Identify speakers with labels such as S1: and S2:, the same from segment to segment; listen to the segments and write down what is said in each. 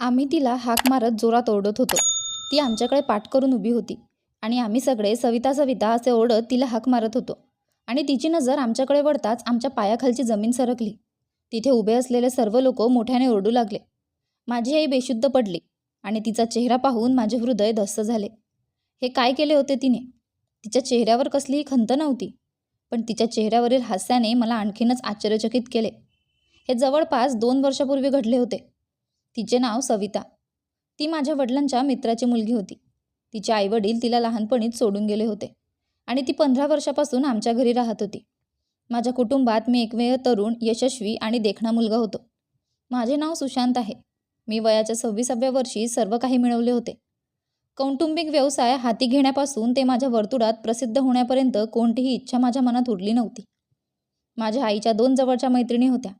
S1: आम्ही तिला हाक मारत जोरात ओरडत होतो. ती आमच्याकडे पाठ करून उभी होती आणि आम्ही सगळे सविता सविता असे ओरडत तिला हाक मारत होतो. आणि तिची नजर आमच्याकडे वळताच आमच्या पायाखालची जमीन सरकली. तिथे उभे असलेले सर्व लोक मोठ्याने ओरडू लागले. माझी आई बेशुद्ध पडली आणि तिचा चेहरा पाहून माझे हृदय धस्त झाले. हे काय केले होते तिने? तिच्या चेहऱ्यावर कसलीही खंत नव्हती पण तिच्या चेहऱ्यावरील हास्याने मला आणखीनच आश्चर्यचकित केले. हे जवळपास दोन वर्षापूर्वी घडले होते. तिचे नाव सविता. ती माझ्या वडिलांच्या मित्राची मुलगी होती. तिचे आईवडील तिला लहानपणीच सोडून गेले होते आणि ती पंधरा वर्षापासून आमच्या घरी राहत होती. माझ्या कुटुंबात मी एकमेव तरुण यशस्वी आणि देखणा मुलगा होतो. माझे नाव सुशांत आहे. मी वयाच्या सव्वीसाव्या वर्षी सर्व काही मिळवले होते. कौटुंबिक व्यवसाय हाती घेण्यापासून ते माझ्या वर्तुळात प्रसिद्ध होण्यापर्यंत कोणतीही इच्छा माझ्या मनात उरली नव्हती. माझ्या आईच्या दोन जवळच्या मैत्रिणी होत्या.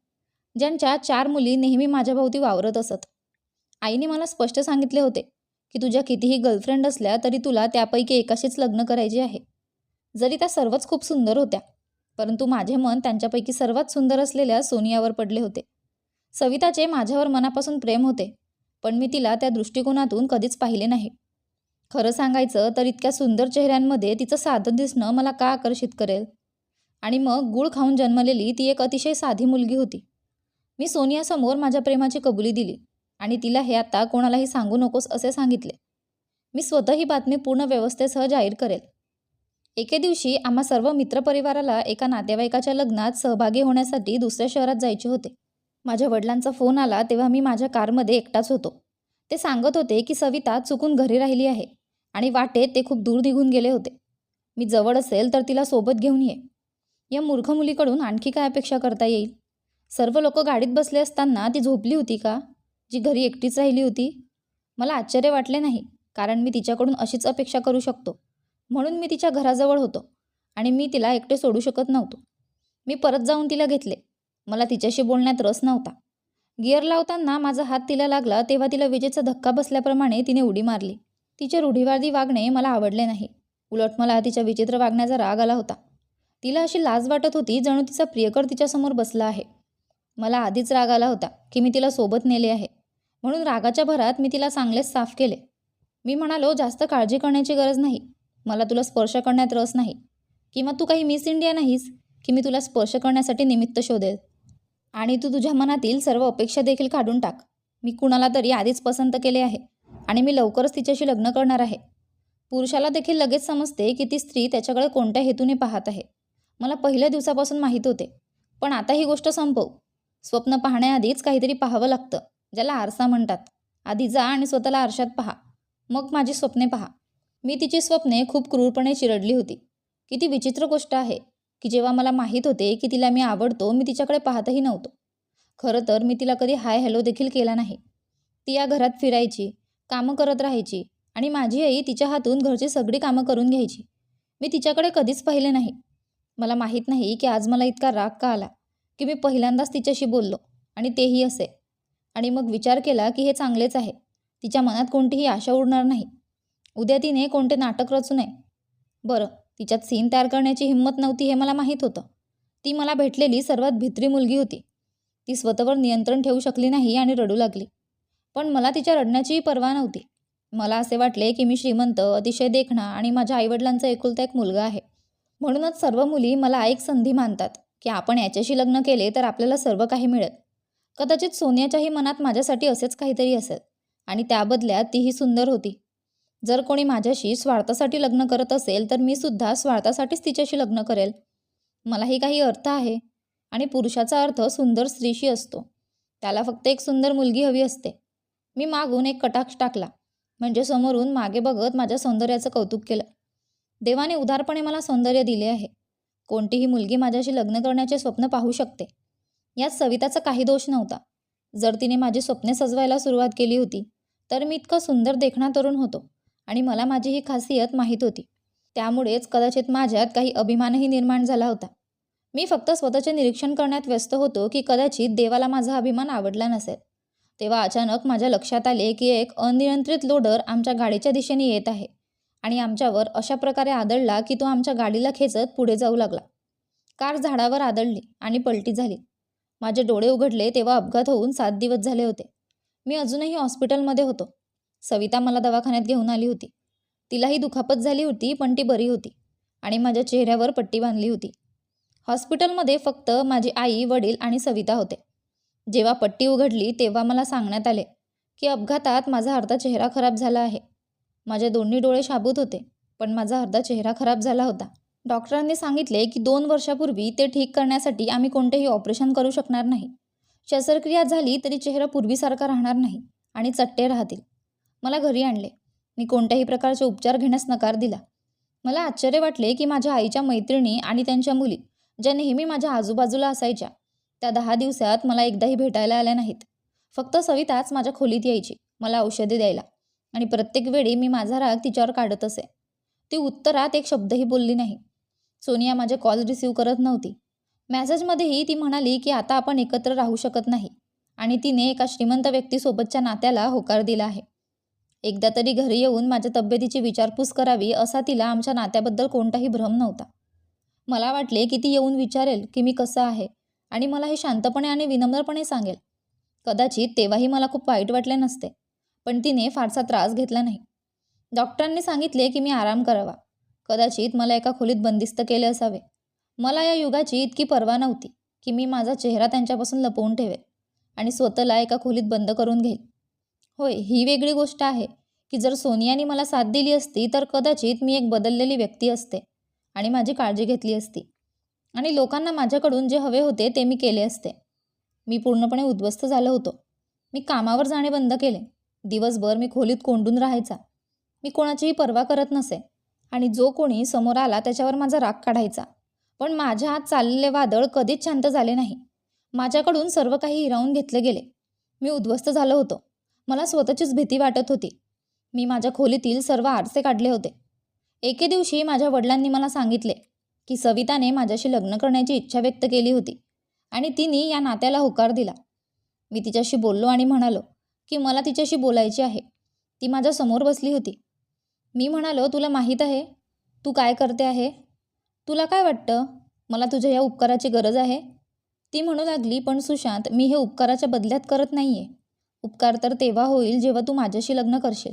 S1: ज्यांच्या चार मुली नेहमी माझ्याभोवती वावरत असत. आईने मला स्पष्ट सांगितले होते की तुझ्या कितीही गर्लफ्रेंड असल्या तरी तुला त्यापैकी एकाशीच लग्न करायचे आहे. जरी त्या सर्वच खूप सुंदर होत्या परंतु माझे मन त्यांच्यापैकी सर्वात सुंदर असलेल्या सोनियावर पडले होते. सविताचे माझ्यावर मनापासून प्रेम होते पण मी तिला त्या दृष्टिकोनातून कधीच पाहिले नाही. खरं सांगायचं तर इतक्या सुंदर चेहऱ्यांमध्ये तिचं साधं दिसणं मला का आकर्षित करेल? आणि मग गुळ खाऊन जन्मलेली ती एक अतिशय साधी मुलगी होती. मी सोनियासमोर माझ्या प्रेमाची कबुली दिली आणि तिला हे आता कोणालाही सांगू नकोस असे सांगितले. मी स्वतः ही बातमी पूर्ण व्यवस्थेसह जाहीर करेल. एके दिवशी आम्हा सर्व मित्रपरिवाराला एका नातेवाईकाच्या लग्नात सहभागी होण्यासाठी दुसऱ्या शहरात जायचे होते. माझ्या वडिलांचा फोन आला तेव्हा मी माझ्या कारमध्ये एकटाच होतो. ते सांगत होते की सविता चुकून घरी राहिली आहे आणि वाटेत ते खूप दूर निघून गेले होते. मी जवळ असेल तर तिला सोबत घेऊन ये. या मूर्ख मुलीकडून आणखी काय अपेक्षा करता येईल? सर्व लोक गाडीत बसले असताना ती झोपली होती का? जी घरी एकटीच राहिली होती? मला आश्चर्य वाटले नाही कारण मी तिच्याकडून अशीच अपेक्षा करू शकतो. म्हणून मी तिच्या घराजवळ होतो आणि मी तिला एकटे सोडू शकत नव्हतो. मी परत जाऊन तिला घेतले. मला तिच्याशी बोलण्यात रस नव्हता. गिअर लावताना माझा हात तिला लागला तेव्हा तिला विजेचा धक्का बसल्याप्रमाणे तिने उडी मारली. तिचे रूढीवादी वागणे मला आवडले नाही. उलट मला तिच्या विचित्र वागण्याचा राग आला होता. तिला अशी लाज वाटत होती जणू तिचा प्रियकर तिच्यासमोर बसला आहे. मला आधीच राग आला होता की मी तिला सोबत नेले आहे. म्हणून रागाच्या भरात मी तिला चांगलेच साफ केले. मी म्हणालो जास्त काळजी करण्याची गरज नाही. मला तुला स्पर्श करण्यात रस नाही. किंवा तू काही मिस इंडिया नाहीस की मी तुला स्पर्श करण्यासाठी निमित्त शोधेल. आणि तू तुझ्या मनातील सर्व अपेक्षा देखील काढून टाक. मी कुणाला तरी आधीच पसंत केले आहे. आणि मी लवकरच तिच्याशी लग्न करणार आहे. पुरुषाला देखील लगेच समजते की ती स्त्री त्याच्याकडे कोणत्या हेतूने पाहत आहे. मला पहिल्या दिवसापासून माहीत होते. पण आता ही गोष्ट संपव. स्वप्न पाहण्याआधीच काहीतरी पाहावं लागतं ज्याला आरसा म्हणतात. आधी जा आणि स्वतःला आरशात पहा. मग माझी स्वप्ने पहा. मी तिची स्वप्ने खूप क्रूरपणे चिरडली होती. किती विचित्र गोष्ट आहे की जेव्हा मला माहीत होते की तिला मी आवडतो मी तिच्याकडे पाहतही नव्हतो. खरं तर मी तिला कधी हाय हॅलो देखील केला नाही. ती या घरात फिरायची कामं करत राहायची आणि माझी आई तिच्या हातून घरची सगळी कामं करून घ्यायची. मी तिच्याकडे कधीच पाहिले नाही. मला माहीत नाही की आज मला इतका राग का आला. की मी पहिल्यांदाच तिच्याशी बोललो आणि तेही असे. आणि मग विचार केला की हे चांगलेच आहे. तिच्या मनात कोणतीही आशा उडणार नाही. उद्या तिने कोणते नाटक रचू नये? बरं तिच्यात सीन तयार करण्याची हिंमत नव्हती हे मला माहीत होतं. ती मला भेटलेली सर्वात भित्री मुलगी होती. ती स्वतःवर नियंत्रण ठेवू शकली नाही आणि रडू लागली. पण मला तिच्या रडण्याचीही पर्वा नव्हती. मला असे वाटले की मी श्रीमंत अतिशय देखणा आणि माझ्या आईवडिलांचा एकुलता एक मुलगा आहे. म्हणूनच सर्व मुली मला एक संधी मानतात. की आपण याच्याशी लग्न केले तर आपल्याला सर्व काही मिळेल. कदाचित सोनियाच्याही मनात माझ्यासाठी असेच काहीतरी असेल आणि त्याबदल्यात तीही सुंदर होती. जर कोणी माझ्याशी स्वार्थासाठी लग्न करत असेल तर मी सुद्धा स्वार्थासाठीच तिच्याशी लग्न करेल. मलाही काही अर्थ आहे आणि पुरुषाचा अर्थ सुंदर स्त्रीशी असतो. त्याला फक्त एक सुंदर मुलगी हवी असते. मी मागून एक कटाक्ष टाकला. म्हणजे समोरून मागे बघत माझ्या सौंदर्याचं कौतुक केलं. देवाने उदारपणे मला सौंदर्य दिले आहे. कोणतीही मुलगी माझ्याशी लग्न करण्याचे स्वप्न पाहू शकते. यात सविताचा काही दोष नव्हता. जर तिने माझी स्वप्ने सजवायला सुरुवात केली होती तर मी इतकं सुंदर देखणा तरुण होतो आणि मला माझी ही खासियत माहीत होती. त्यामुळेच कदाचित माझ्यात काही अभिमानही निर्माण झाला होता. मी फक्त स्वतःचे निरीक्षण करण्यात व्यस्त होतो की कदाचित देवाला माझा अभिमान आवडला नसेल. तेव्हा अचानक माझ्या लक्षात आले की एक अनियंत्रित लोडर आमच्या गाडीच्या दिशेने येत आहे. आणि आमच्यावर अशा प्रकारे आदळला की तो आमच्या गाडीला खेचत पुढे जाऊ लागला. कार झाडावर आदळली आणि पलटी झाली. माझे डोळे उघडले तेव्हा अपघात होऊन सात दिवस झाले होते. मी अजूनही हॉस्पिटलमध्ये होतो. सविता मला दवाखान्यात घेऊन आली होती. तिलाही दुखापत झाली होती पण ती बरी होती आणि माझ्या चेहऱ्यावर पट्टी बांधली होती. हॉस्पिटलमध्ये फक्त माझी आई वडील आणि सविता होते. जेव्हा पट्टी उघडली तेव्हा मला सांगण्यात आले की अपघातात माझा अर्धा चेहरा खराब झाला आहे. माझे दोन्ही डोळे शाबूत होते पण माझा अर्धा चेहरा खराब झाला होता. डॉक्टरांनी सांगितले की दोन वर्षापूर्वी ते ठीक करण्यासाठी आम्ही कोणतेही ऑपरेशन करू शकणार नाही. शस्त्रक्रिया झाली तरी चेहरा पूर्वीसारखा राहणार नाही आणि चट्टे राहतील. मला घरी आणले. मी कोणत्याही प्रकारचे उपचार घेण्यास नकार दिला. मला आश्चर्य वाटले की माझ्या आईच्या मैत्रिणी आणि त्यांच्या मुली ज्या नेहमी माझ्या आजूबाजूला असायच्या त्या दहा दिवसात मला एकदाही भेटायला आल्या नाहीत. फक्त सविताच माझ्या खोलीत यायची मला औषधे द्यायला. आणि प्रत्येक वेळी मी माझा राग तिच्यावर काढत असे. ती उत्तरात एक शब्दही बोलली नाही. सोनिया माझे कॉल रिसीव करत नव्हती. मॅसेजमध्येही ती म्हणाली की आता आपण एकत्र राहू शकत नाही. आणि तिने एका श्रीमंत व्यक्तीसोबतच्या नात्याला होकार दिला आहे. एकदा तरी घरी येऊन माझ्या तब्येतीची विचारपूस करावी असा तिला आमच्या नात्याबद्दल कोणताही भ्रम नव्हता. मला वाटले की ती येऊन विचारेल की मी कसं आहे आणि मला हे शांतपणे आणि विनम्रपणे सांगेल. कदाचित तेव्हाही मला खूप वाईट वाटले नसते. पण तिने फारसा त्रास घेतला नाही. डॉक्टरांनी सांगितले की मी आराम करावा. कदाचित मला एका खोलीत बंदिस्त केले असावे. मला या युगाची इतकी पर्वा नव्हती की मी माझा चेहरा त्यांच्यापासून लपवून ठेवेल आणि स्वतःला एका खोलीत बंद करून घेईल. होय ही वेगळी गोष्ट आहे की जर सोनियाने मला साथ दिली असती तर कदाचित मी एक बदललेली व्यक्ती असते आणि माझी काळजी घेतली असती. आणि लोकांना माझ्याकडून जे हवे होते ते मी केले असते. मी पूर्णपणे उद्ध्वस्त झालो होतो. मी कामावर जाणे बंद केले. दिवसभर मी खोलीत कोंडून राहायचा. मी कोणाचीही पर्वा करत नसे आणि जो कोणी समोर आला त्याच्यावर माझा राग काढायचा. पण माझ्या हात चाललेले वादळ कधीच शांत झाले नाही. माझ्याकडून सर्व काही हिरावून घेतले गेले. मी उद्ध्वस्त झालो होतो. मला स्वतःचीच भीती वाटत होती. मी माझ्या खोलीतील सर्व आरसे काढले होते. एके दिवशी माझ्या वडिलांनी मला सांगितले की सविताने माझ्याशी लग्न करण्याची इच्छा व्यक्त केली होती आणि तिने या नात्याला होकार दिला. मी तिच्याशी बोललो आणि म्हणालो की मला तिच्याशी बोलायची आहे. ती माझ्यासमोर बसली होती. मी म्हणालो तुला माहीत आहे? तू काय करते आहे? तुला काय वाटतं? मला तुझ्या या उपकाराची गरज आहे? ती म्हणू लागली पण सुशांत मी हे उपकाराच्या बदल्यात करत नाही आहे उपकार तर तेव्हा होईल जेव्हा तू माझ्याशी लग्न करशील.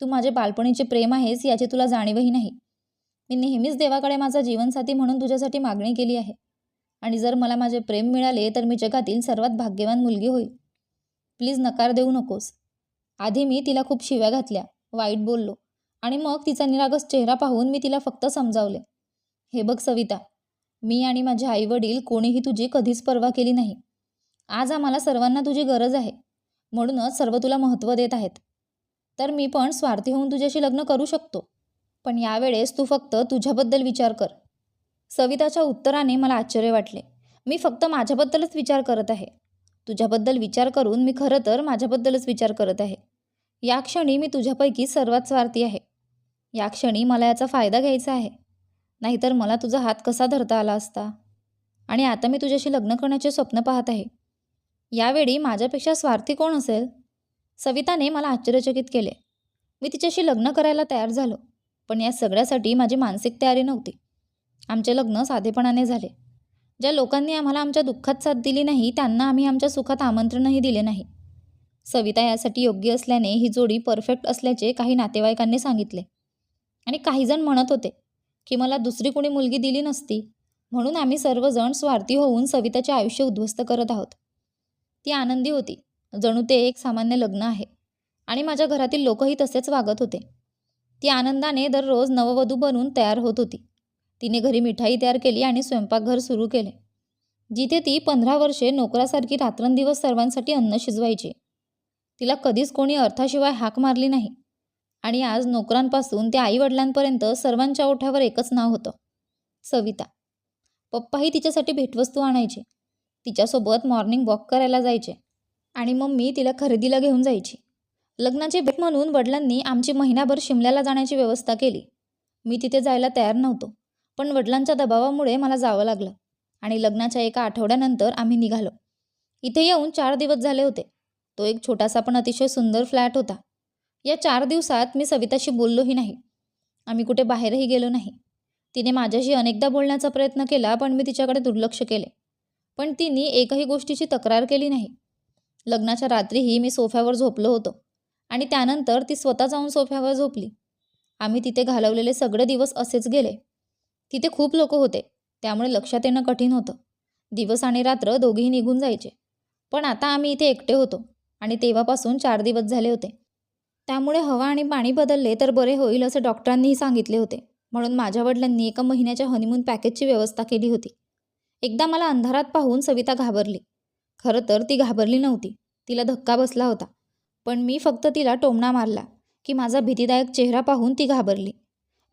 S1: तू माझे बालपणीचे प्रेम आहेस याची तुला जाणीवही नाही. मी नेहमीच देवाकडे माझा जीवनसाथी म्हणून तुझ्यासाठी मागणी केली आहे. आणि जर मला माझे प्रेम मिळाले तर मी जगातील सर्वात भाग्यवान मुलगी होईल. प्लीज नकार देऊ नकोस. आधी मी तिला खूप शिव्या घातल्या वाईट बोललो. आणि मग तिचा निरागस चेहरा पाहून मी तिला फक्त समजावले. हे बघ सविता मी आणि माझे आईवडील कोणीही तुझी कधीच पर्वा केली नाही. आज आम्हाला सर्वांना तुझी गरज आहे. म्हणूनच सर्व तुला महत्त्व देत आहेत. तर मी पण स्वार्थी होऊन तुझ्याशी लग्न करू शकतो. पण यावेळेस तू फक्त तुझ्याबद्दल विचार कर. सविताच्या उत्तराने मला आश्चर्य वाटले. मी फक्त माझ्याबद्दलच विचार करत आहे. तुझ्याबद्दल विचार करून मी खरं तर माझ्याबद्दलच विचार करत आहे. या क्षणी मी तुझ्यापैकी सर्वात स्वार्थी आहे. या क्षणी मला याचा फायदा घ्यायचा आहे. नाहीतर मला तुझा हात कसा धरता आला असता? आणि आता मी तुझ्याशी लग्न करण्याचे स्वप्न पाहत आहे. यावेळी माझ्यापेक्षा स्वार्थी कोण असेल? सविताने मला आश्चर्यचकित केले. मी तिच्याशी लग्न करायला तयार झालो पण या सगळ्यासाठी माझी मानसिक तयारी नव्हती. आमचे लग्न साधेपणाने झाले. ज्या लोकांनी आम्हाला आमच्या दुःखात साथ दिली नाही त्यांना आम्ही आमच्या सुखात आमंत्रणही दिले नाही. सविता यासाठी योग्य असल्याने ही जोडी परफेक्ट असल्याचे काही नातेवाईकांनी सांगितले. आणि काहीजण म्हणत होते की मला दुसरी कोणी मुलगी दिली नसती. म्हणून आम्ही सर्वजण स्वार्थी होऊन सविताचे आयुष्य उद्ध्वस्त करत आहोत. ती आनंदी होती. जणू ते एक सामान्य लग्न आहे. आणि माझ्या घरातील लोकही तसेच वागत होते. ती आनंदाने दररोज नववधू बनून तयार होत होती. तिने घरी मिठाई तयार केली आणि स्वयंपाकघर सुरू केले. जिथे ती पंधरा वर्षे नोकरासारखी रात्रंदिवस सर्वांसाठी अन्न शिजवायची. तिला कधीच कोणी अर्थाशिवाय हाक मारली नाही. आणि आज नोकरांपासून ते आईवडिलांपर्यंत सर्वांच्या ओठ्यावर एकच नाव होतं सविता. पप्पाही तिच्यासाठी भेटवस्तू आणायचे. तिच्यासोबत मॉर्निंग वॉक करायला जायचे. आणि मम्मी तिला खरेदीला घेऊन जायची. लग्नाची भेट म्हणून वडिलांनी आमची महिनाभर शिमल्याला जाण्याची व्यवस्था केली. मी तिथे जायला तयार नव्हतो. पण वडिलांच्या दबावामुळे मला जावं लागलं आणि लग्नाच्या एका आठवड्यानंतर आम्ही निघालो. इथे येऊन चार दिवस झाले होते. तो एक छोटासा पण अतिशय सुंदर फ्लॅट होता. या चार दिवसात मी सविताशी बोललोही नाही. आम्ही कुठे बाहेरही गेलो नाही. तिने माझ्याशी अनेकदा बोलण्याचा प्रयत्न केला पण मी तिच्याकडे दुर्लक्ष केले. पण तिने एकही गोष्टीची तक्रार केली नाही. लग्नाच्या रात्रीही मी सोफ्यावर झोपलो होतो आणि त्यानंतर ती स्वतः जाऊन सोफ्यावर झोपली. आम्ही तिथे घालवलेले सगळे दिवस असेच गेले. तिथे खूप लोक होते. त्यामुळे लक्षात येणं कठीण होतं. दिवस आणि रात्र दोघेही निघून जायचे. पण आता आम्ही इथे एकटे होतो आणि तेव्हापासून चार दिवस झाले होते. त्यामुळे हवा आणि पाणी बदलले तर बरे होईल असं डॉक्टरांनीही सांगितले होते. म्हणून माझ्या वडिलांनी एका महिन्याच्या हनीमून पॅकेजची व्यवस्था केली होती. एकदा मला अंधारात पाहून सविता घाबरली. खरं तर ती घाबरली नव्हती. तिला धक्का बसला होता. पण मी फक्त तिला टोमणा मारला की माझा भीतीदायक चेहरा पाहून ती घाबरली.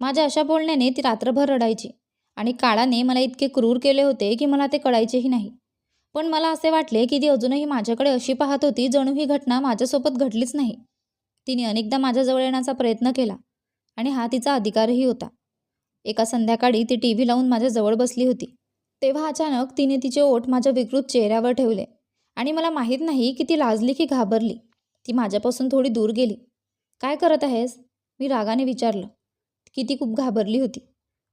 S1: माझ्या अशा बोलण्याने ती रात्रभर रडायची आणि काळाने मला इतके क्रूर केले होते की मला ते कळायचेही नाही. पण मला असे वाटले की ती अजूनही माझ्याकडे अशी पाहत होती जणू ही घटना माझ्यासोबत घडलीच नाही. तिने अनेकदा माझ्याजवळ येण्याचा प्रयत्न केला आणि हा तिचा अधिकारही होता. एका संध्याकाळी ती टी व्ही लावून माझ्याजवळ बसली होती. तेव्हा अचानक तिने तिचे ओठ माझ्या विकृत चेहऱ्यावर ठेवले आणि मला माहीत नाही की ती लाजली की घाबरली. ती माझ्यापासून थोडी दूर गेली. काय करत आहेस? मी रागाने विचारलं. की ती खूप घाबरली होती.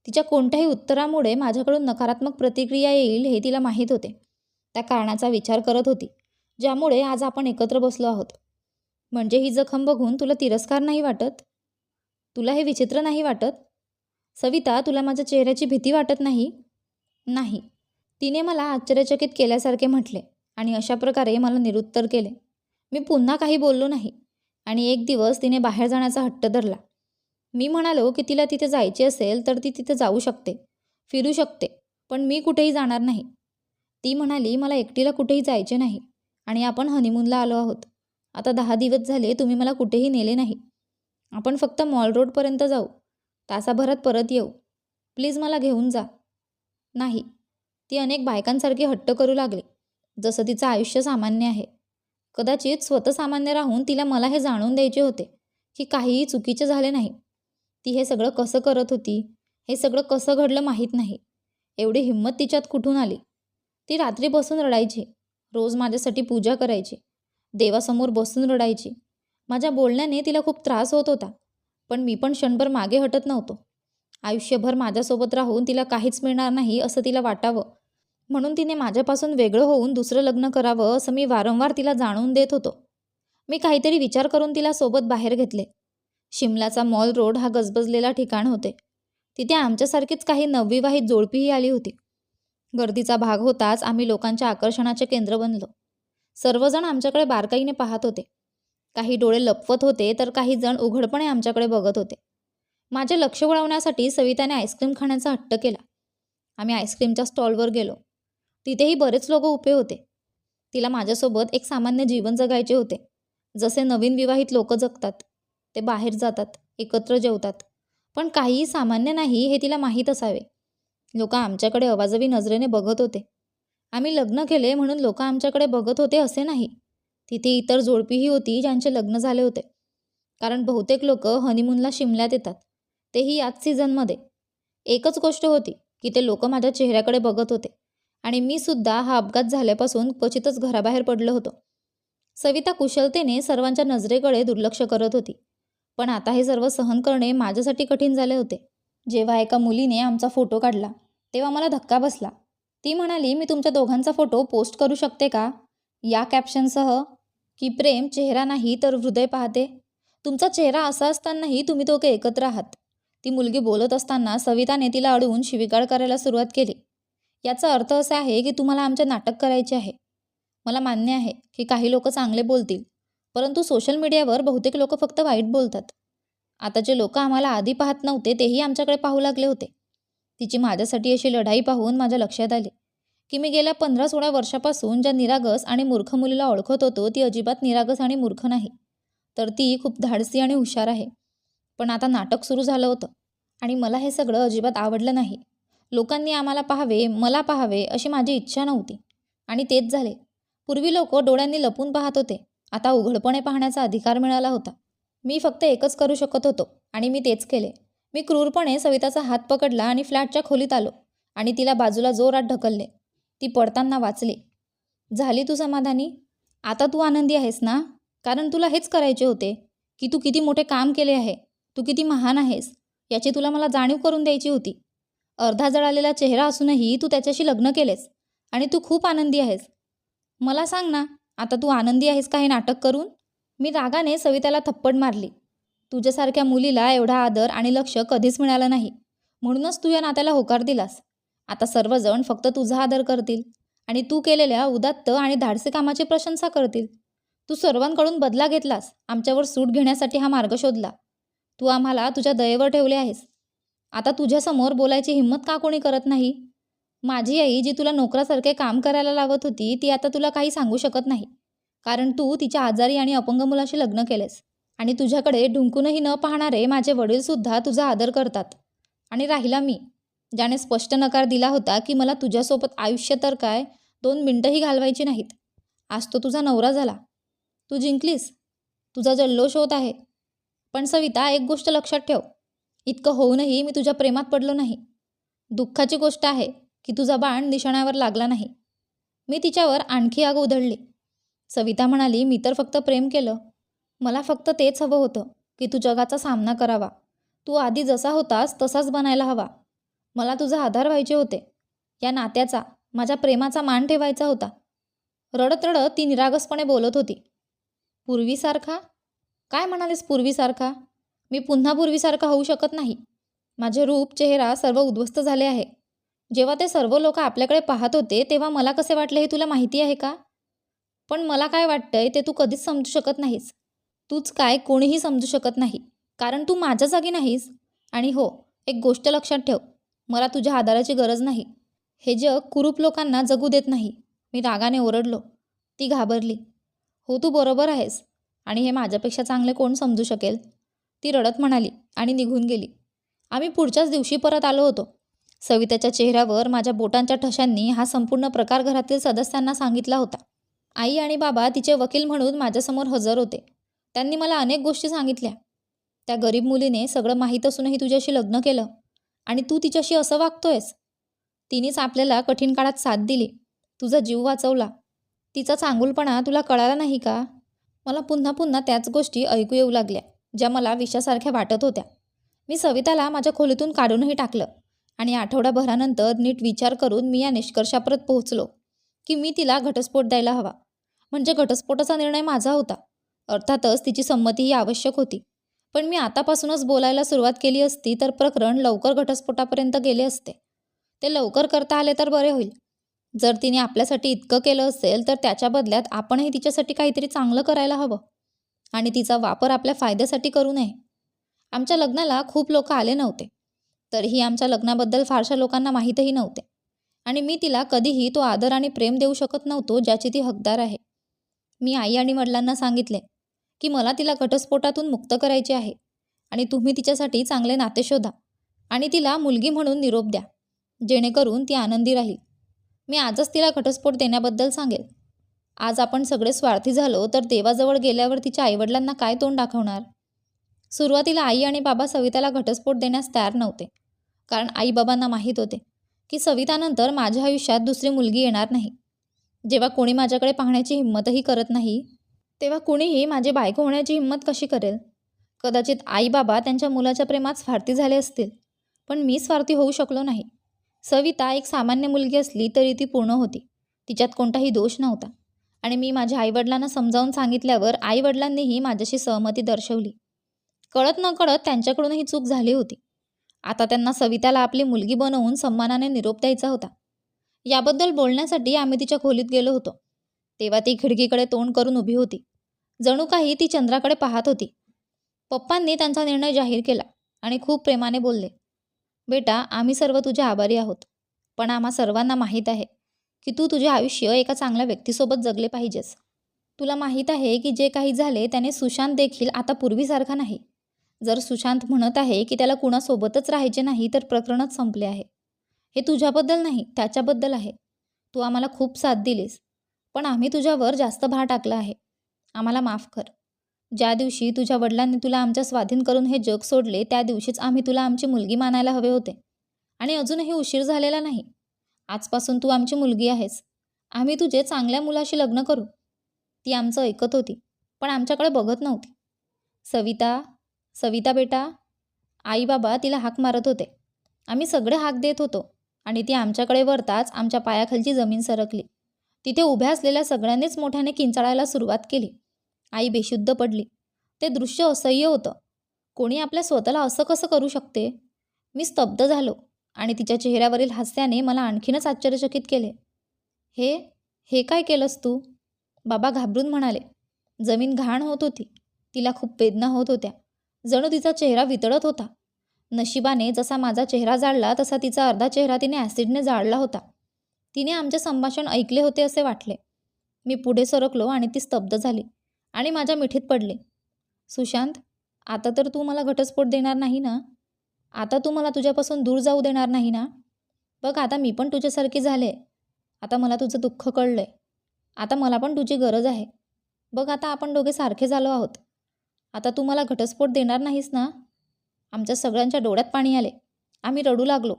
S1: तिच्या कोणत्याही उत्तरामुळे माझ्याकडून नकारात्मक प्रतिक्रिया येईल हे तिला माहीत होते. त्या कारणाचा विचार करत होती ज्यामुळे आज आपण एकत्र बसलो आहोत. म्हणजे ही जखम बघून तुला तिरस्कार नाही वाटत? तुला हे विचित्र नाही वाटत? सविता तुला माझ्या चेहऱ्याची भीती वाटत नाही? नाही. तिने मला आश्चर्यचकित केल्यासारखे म्हटले आणि अशा प्रकारे मला निरुत्तर केले. मी पुन्हा काही बोललो नाही आणि एक दिवस तिने बाहेर जाण्याचा हट्ट धरला. मी म्हणालो की तिला तिथे जायचे असेल तर ती तिथे जाऊ शकते फिरू शकते पण मी कुठेही जाणार नाही. ती म्हणाली मला एकटीला कुठेही जायचे नाही आणि आपण हनीमूनला आलो आहोत. आता दहा दिवस झाले तुम्ही मला कुठेही नेले नाही. आपण फक्त मॉल रोडपर्यंत जाऊ. तासाभरात परत येऊ. प्लीज मला घेऊन जा. नाही. ती अनेक बायकांसारखी हट्ट करू लागली. जसं तिचं आयुष्य सामान्य आहे. कदाचित स्वतः सामान्य राहून तिला मला हे जाणून द्यायचे होते की काहीही चुकीचे झाले नाही. ती हे सगळं कसं करत होती हे सगळं कसं घडलं माहीत नाही. एवढी हिंमत तिच्यात कुठून आली? ती रात्री बसून रडायची रोज माझ्यासाठी पूजा करायची देवासमोर बसून रडायची. माझ्या बोलण्याने तिला खूप त्रास होत होता पण मी पण क्षणभर मागे हटत नव्हतो. आयुष्यभर माझ्यासोबत राहून तिला काहीच मिळणार नाही असं तिला वाटावं. म्हणून तिने माझ्यापासून वेगळं होऊन दुसरं लग्न करावं असं मी वारंवार तिला जाणवून देत होतो. मी काहीतरी विचार करून तिला सोबत बाहेर घेतले. शिमलाचा मॉल रोड हा गजबजलेला ठिकाण होते. तिथे आमच्यासारखीच काही नवविवाहित जोडपीही आली होती. गर्दीचा भाग होताच आम्ही लोकांच्या आकर्षणाचे केंद्र बनलो. सर्वजण आमच्याकडे बारकाईने पाहत होते. काही डोळे लपवत होते तर काही जण उघडपणे आमच्याकडे बघत होते. माझे लक्ष वळवण्यासाठी सविताने आईस्क्रीम खाण्याचा हट्ट केला. आम्ही आईस्क्रीमच्या स्टॉलवर गेलो. तिथेही बरेच लोक उभे होते. तिला माझ्यासोबत एक सामान्य जीवन जगायचे होते. जसे नवीन विवाहित लोक जगतात. ते बाहेर जातात एकत्र जेवतात. पण काहीही सामान्य नाही हे तिला माहीत असावे. लोक आमच्याकडे अवाजवी नजरेने बघत होते. आम्ही लग्न केले म्हणून लोक आमच्याकडे बघत होते असे नाही. तिथे इतर जोडपीही होती ज्यांचे लग्न झाले होते. कारण बहुतेक लोक हनीमूनला शिमल्यात येतात. तेही याच सीझनमध्ये एकच गोष्ट होती की ते लोक माझ्या चेहऱ्याकडे बघत होते. आणि मी सुद्धा हा अपघात झाल्यापासून क्वचितच घराबाहेर पडलो होतो. सविता कुशलतेने सर्वांच्या नजरेकडे दुर्लक्ष करत होती. पण आता हे सर्व सहन करणे माझ्यासाठी कठीण झाले होते. जेव्हा एका मुलीने आमचा फोटो काढला तेव्हा मला धक्का बसला. ती म्हणाली मी तुमच्या दोघांचा फोटो पोस्ट करू शकते का? या कॅप्शनसह की प्रेम चेहरा नाही तर हृदय पाहते. तुमचा चेहरा असा असतानाही तुम्ही दोघे एकत्र आहात. ती मुलगी बोलत असताना सविताने तिला अडवून शिविगाळ करायला सुरुवात केली. याचा अर्थ असा आहे की तुम्हाला आमचे नाटक करायचे आहे. मला मान्य आहे की काही लोक चांगले बोलतील. परंतु सोशल मीडियावर बहुतेक लोक फक्त वाईट बोलतात. आता जे लोक आम्हाला आधी पाहत नव्हते तेही आमच्याकडे पाहू लागले होते. तिची माझ्यासाठी अशी लढाई पाहून माझ्या लक्षात आले की मी गेल्या पंधरा सोळा वर्षापासून ज्या निरागस आणि मूर्ख मुलीला ओळखत होतो ती अजिबात निरागस आणि मूर्ख नाही. तर ती खूप धाडसी आणि हुशार आहे. पण आता नाटक सुरू झालं होतं आणि मला हे सगळं अजिबात आवडलं नाही. लोकांनी आम्हाला पाहावे मला पाहावे अशी माझी इच्छा नव्हती. आणि तेच झाले. पूर्वी लोक डोळ्यांनी लपून पाहत होते आता उघडपणे पाहण्याचा अधिकार मिळाला होता. मी फक्त एकच करू शकत होतो आणि मी तेच केले. मी क्रूरपणे सविताचा हात पकडला आणि फ्लॅटच्या खोलीत आलो आणि तिला बाजूला जोरात ढकलले. ती पडताना वाचली. झाली तू समाधानी? आता तू आनंदी आहेस ना? कारण तुला हेच करायचे होते की तू किती मोठे काम केले आहे तू किती महान आहेस याची तुला मला जाणीव करून द्यायची होती. अर्धा जळालेला चेहरा असूनही तू त्याच्याशी लग्न केलेस आणि तू खूप आनंदी आहेस. मला सांग ना आता तू आनंदी आहेस का हे नाटक करून? मी रागाने सविताला थप्पड मारली. तुझ्यासारख्या मुलीला एवढा आदर आणि लक्ष कधीच मिळालं नाही. म्हणूनच तू या नात्याला होकार दिलास. आता सर्वजण फक्त तुझा आदर करतील आणि तू केलेल्या उदात्त आणि धाडसी कामाची प्रशंसा करतील. तू सर्वांकडून बदला घेतलास. आमच्यावर सूट घेण्यासाठी हा मार्ग शोधला. तू आम्हाला तुझ्या दयेवर ठेवले आहेस. आता तुझ्यासमोर बोलायची हिंमत का कोणी करत नाही? माझी आई जी तुला नोकरासारखे काम करायला लावत होती ती आता तुला काही सांगू शकत नाही. कारण तू तिच्या आजारी आणि अपंग मुलाशी लग्न केलेस आणि तुझ्याकडे ढुंकूनही न पाहणारे माझे वडीलसुद्धा तुझा आदर करतात. आणि राहिला मी ज्याने स्पष्ट नकार दिला होता की मला तुझ्यासोबत आयुष्य तर काय दोन मिनटंही घालवायची नाहीत. आज तो तुझा नवरा झाला. तू जिंकलीस. तुझा जल्लोष होत आहे. पण सविता एक गोष्ट लक्षात ठेव. इतकं होऊनही मी तुझ्या प्रेमात पडलो नाही. दुःखाची गोष्ट आहे. की तुझा बाण निशाण्यावर लागला नाही. मी तिच्यावर आणखी आग उधळली. सविता म्हणाली मी तर फक्त प्रेम केलं. मला फक्त तेच हवं होतं की तू जगाचा सामना करावा. तू आधी जसा होतास तसाच बनायला हवा. मला तुझा आधार व्हायचे होते. या नात्याचा माझ्या प्रेमाचा मान ठेवायचा होता. रडत रडत ती निरागसपणे बोलत होती. पूर्वीसारखा? काय म्हणालीस पूर्वीसारखा? मी पुन्हा पूर्वीसारखा होऊ शकत नाही. माझे रूप चेहरा सर्व उद्ध्वस्त झाले आहे. जेव्हा ते सर्व लोक आपल्याकडे पाहत होते तेव्हा मला कसे वाटले हे तुला माहिती आहे का? पण मला काय वाटतंय ते तू कधीच समजू शकत नाहीस. तूच काय कोणीही समजू शकत नाही. कारण तू माझ्या जागी नाहीस. आणि हो एक गोष्ट लक्षात ठेव. मला तुझ्या आधाराची गरज नाही. हे जग कुरूप लोकांना जगू देत नाही. मी रागाने ओरडलो. ती घाबरली. हो तू बरोबर आहेस. आणि हे माझ्यापेक्षा चांगले कोण समजू शकेल? ती रडत म्हणाली आणि निघून गेली. आम्ही पुढच्याच दिवशी परत आलो होतो. सविताच्या चेहऱ्यावर माझ्या बोटांच्या ठशांनी हा संपूर्ण प्रकार घरातील सदस्यांना सांगितला होता. आई आणि बाबा तिचे वकील म्हणून माझ्यासमोर हजर होते. त्यांनी मला अनेक गोष्टी सांगितल्या. त्या गरीब मुलीने सगळं माहीत असूनही तुझ्याशी लग्न केलं. आणि तू तिच्याशी असं वागतोयस? तिनेच आपल्याला कठीण काळात साथ दिली. तुझा जीव वाचवला. तिचा चांगुलपणा तुला कळाला नाही का? मला पुन्हा पुन्हा त्याच गोष्टी ऐकू येऊ लागल्या ज्या मला विषासारख्या वाटत होत्या. मी सविताला माझ्या खोलीतून काढूनही टाकलं. आणि आठवडाभरानंतर नीट विचार करून मी या निष्कर्षापर्यंत पोहोचलो की मी तिला घटस्फोट द्यायला हवा. म्हणजे घटस्फोटाचा निर्णय माझा होता. अर्थातच तिची संमतीही आवश्यक होती. पण मी आतापासूनच बोलायला सुरुवात केली असती तर प्रकरण लवकर घटस्फोटापर्यंत गेले असते. ते लवकर करता आले तर बरे होईल. जर तिने आपल्यासाठी इतकं केलं असेल तर त्याच्या बदल्यात आपणही तिच्यासाठी काहीतरी चांगलं करायला हवं. आणि तिचा वापर आपल्या फायद्यासाठी करू नये. आमच्या लग्नाला खूप लोक आले नव्हते. तरीही आमच्या लग्नाबद्दल फारशा लोकांना माहीतही नव्हते. आणि मी तिला कधीही तो आदर आणि प्रेम देऊ शकत नव्हतो ज्याची ती हकदार आहे. मी आई आणि वडिलांना सांगितले की मला तिला घटस्फोटातून मुक्त करायचे आहे आणि तुम्ही तिच्यासाठी चांगले नाते शोधा आणि तिला मुलगी म्हणून निरोप द्या. जेणेकरून ती आनंदी राहील. मी आजच तिला घटस्फोट देण्याबद्दल सांगेल. आज आपण सगळे स्वार्थी झालो तर देवाजवळ गेल्यावर तिच्या आईवडिलांना काय तोंड दाखवणार? सुरुवातीला आई आणि बाबा सविताला घटस्फोट देण्यास तयार नव्हते. कारण आईबाबांना माहीत होते की सवितानंतर माझ्या आयुष्यात दुसरी मुलगी येणार नाही. जेव्हा कोणी माझ्याकडे पाहण्याची हिंमतही करत नाही तेव्हा कुणीही माझी बायको होण्याची हिंमत कशी करेल? कदाचित आई बाबा त्यांच्या मुलाच्या प्रेमात स्वार्थी झाले असतील पण मी स्वार्थी होऊ शकलो नाही. सविता एक सामान्य मुलगी असली तरी ती पूर्ण होती तिच्यात कोणताही दोष नव्हता. आणि मी माझ्या आईवडिलांना समजावून सांगितल्यावर आईवडिलांनीही माझ्याशी सहमती दर्शवली. कळत न कळत त्यांच्याकडूनही चूक झाली होती. आता त्यांना सविताला आपली मुलगी बनवून सन्मानाने निरोप द्यायचा होता. याबद्दल बोलण्यासाठी आम्ही तिच्या खोलीत गेलो होतो. तेव्हा ती खिडकीकडे तोंड करून उभी होती. जणू काही ती चंद्राकडे पाहत होती. पप्पांनी त्यांचा निर्णय जाहीर केला आणि खूप प्रेमाने बोलले बेटा आम्ही सर्व तुझे आभारी आहोत पण आम्हा सर्वांना माहीत आहे की तू तुझे आयुष्य एका चांगल्या व्यक्तीसोबत जगले पाहिजेस. तुला माहीत आहे की जे काही झाले त्याने सुशांत देखील आता पूर्वीसारखा नाही. जर सुशांत म्हणत आहे की त्याला कुणासोबतच राहायचे नाही तर प्रकरणच संपले आहे. हे तुझ्याबद्दल नाही त्याच्याबद्दल आहे. तू आम्हाला खूप साथ दिलीस पण आम्ही तुझ्यावर जास्त भार टाकला आहे. आम्हाला माफ कर. ज्या दिवशी तुझ्या वडिलांनी तुला आमच्या स्वाधीन करून हे जग सोडले त्या दिवशीच आम्ही तुला आमची मुलगी मानायला हवे होते. आणि अजूनही उशीर झालेला नाही. आजपासून तू आमची मुलगी आहेस. आम्ही तुझे चांगल्या मुलाशी लग्न करू. ती आमचं ऐकत होती पण आमच्याकडे बघत नव्हती. सविता सविता बेटा आई बाबा तिला हाक मारत होते. आम्ही सगळे हाक देत होतो आणि ती आमच्याकडे वरताच आमच्या पायाखालची जमीन सरकली. तिथे उभ्या असलेल्या सगळ्यांनीच मोठ्याने किंचाळायला सुरुवात केली. आई बेशुद्ध पडली. ते दृश्य असह्य होतं. कोणी आपल्या स्वतःला असं कसं करू शकते? मी स्तब्ध झालो आणि तिच्या चेहऱ्यावरील हास्याने मला आणखीनच आश्चर्यचकित केले. हे हे काय केलंस तू? बाबा घाबरून म्हणाले. जमीन घाण होत होती. तिला खूप वेदना होत होत्या. जणू तिचा चेहरा वितळत होता. नशिबाने जसा माझा चेहरा जाळला तसा तिचा अर्धा चेहरा तिने ॲसिडने जाळला होता. तिने आमचे संभाषण ऐकले होते असे वाटले. मी पुढे सरकलो आणि ती स्तब्ध झाली आणि माझ्या मिठीत पडले. सुशांत आता तर तू मला घटस्फोट देणार नाही ना? आता तू मला तुझ्यापासून दूर जाऊ देणार नाही ना? बघ आता मी पण तुझ्यासारखी झाले. आता मला तुझं दुःख कळलं आहे आता मला पण तुझी गरज आहे. बघ आता आपण दोघे सारखे झालो आहोत. आता तू मला घटस्फोट देणार नाहीस ना? आमच्या सगळ्यांच्या डोळ्यात पाणी आले. आम्ही रडू लागलो.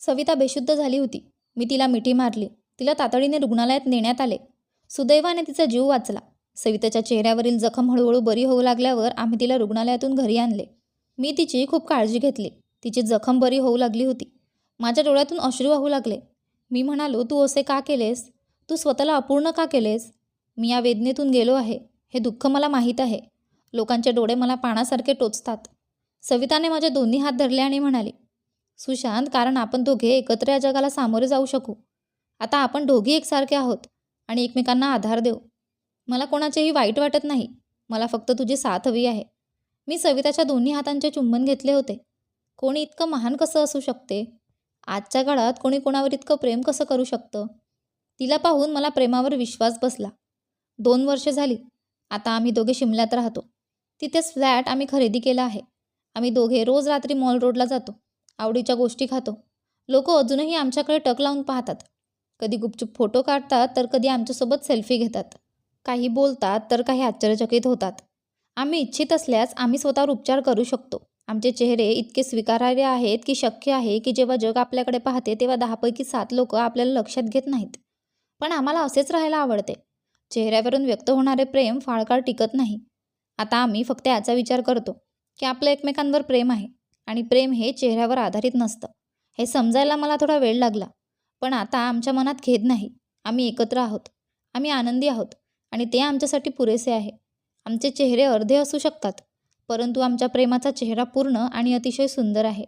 S1: सविता बेशुद्ध झाली होती. मी तिला मिठी मारली. तिला तातडीने रुग्णालयात नेण्यात आले. सुदैवाने तिचा जीव वाचला. सविताच्या चेहऱ्यावरील जखम हळूहळू बरी होऊ लागल्यावर आम्ही तिला रुग्णालयातून घरी आणले. मी तिची खूप काळजी घेतली. तिची जखम बरी होऊ लागली होती. माझ्या डोळ्यातून अश्रू वाहू लागले. मी म्हणालो तू असे का केलेस? तू स्वतःला अपूर्ण का केलेस? मी या वेदनेतून गेलो आहे. हे दुःख मला माहीत आहे. लोकांचे डोळे मला पाण्यासारखे टोचतात. सविताने माझे दोन्ही हात धरले आणि म्हणाले सुशांत कारण आपण दोघे एकत्र या जगाला सामोरे जाऊ शकू. आता आपण दोघी एकसारखे आहोत आणि एकमेकांना आधार देऊ. मला कोणाचेही वाईट वाटत नाही. मला फक्त तुझी साथ हवी आहे. मी सविताच्या दोन्ही हातांचे चुंबन घेतले होते. कोणी इतकं महान कसं असू शकते? आजच्या काळात कोणी कोणावर इतकं प्रेम कसं करू शकतं? तिला पाहून मला प्रेमावर विश्वास बसला. दोन वर्षे झाली. आता आम्ही दोघे शिमल्यात राहतो. तिथेच फ्लॅट आम्ही खरेदी केला आहे. आम्ही दोघे रोज रात्री मॉल रोडला जातो. आवडीच्या गोष्टी खातो. लोक अजूनही आमच्याकडे टक लावून पाहतात. कधी गुपचूप फोटो काढतात तर कधी आमच्यासोबत सेल्फी घेतात. काही बोलतात तर काही आश्चर्यचकित होतात. आम्ही इच्छित असल्यास आम्ही स्वतःवर उपचार करू शकतो. आमचे चेहरे इतके स्वीकारार्ह आहेत की शक्य आहे की जेव्हा जग आपल्याकडे पाहते तेव्हा दहापैकी सात लोक आपल्याला लक्षात घेत नाहीत. पण आम्हाला असेच राहायला आवडते. चेहऱ्यावरून व्यक्त होणारे प्रेम फाळकार टिकत नाही. आता आम्ही फक्त याचा विचार करतो की आपलं एकमेकांवर प्रेम आहे आणि प्रेम हे चेहऱ्यावर आधारित नसतं. हे समजायला मला थोडा वेळ लागला पण आता आमच्या मनात खेद नाही. आम्ही एकत्र आहोत. आम्ही आनंदी आहोत आणि ते आमच्यासाठी पुरेसे आहे. आमचे चेहरे अर्धे असू शकतात परंतु आमच्या प्रेमाचा चेहरा पूर्ण आणि अतिशय सुंदर आहे.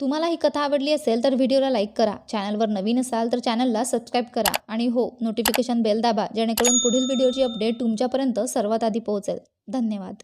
S1: तुम्हाला ही कथा आवडली असेल तर व्हिडिओला लाईक करा. चॅनलवर नवीन असाल तर चॅनलला सबस्क्राईब करा आणि हो नोटिफिकेशन बेल दाबा जेणेकरून पुढील व्हिडिओची अपडेट तुमच्यापर्यंत सर्वात आधी पोहोचेल. धन्यवाद.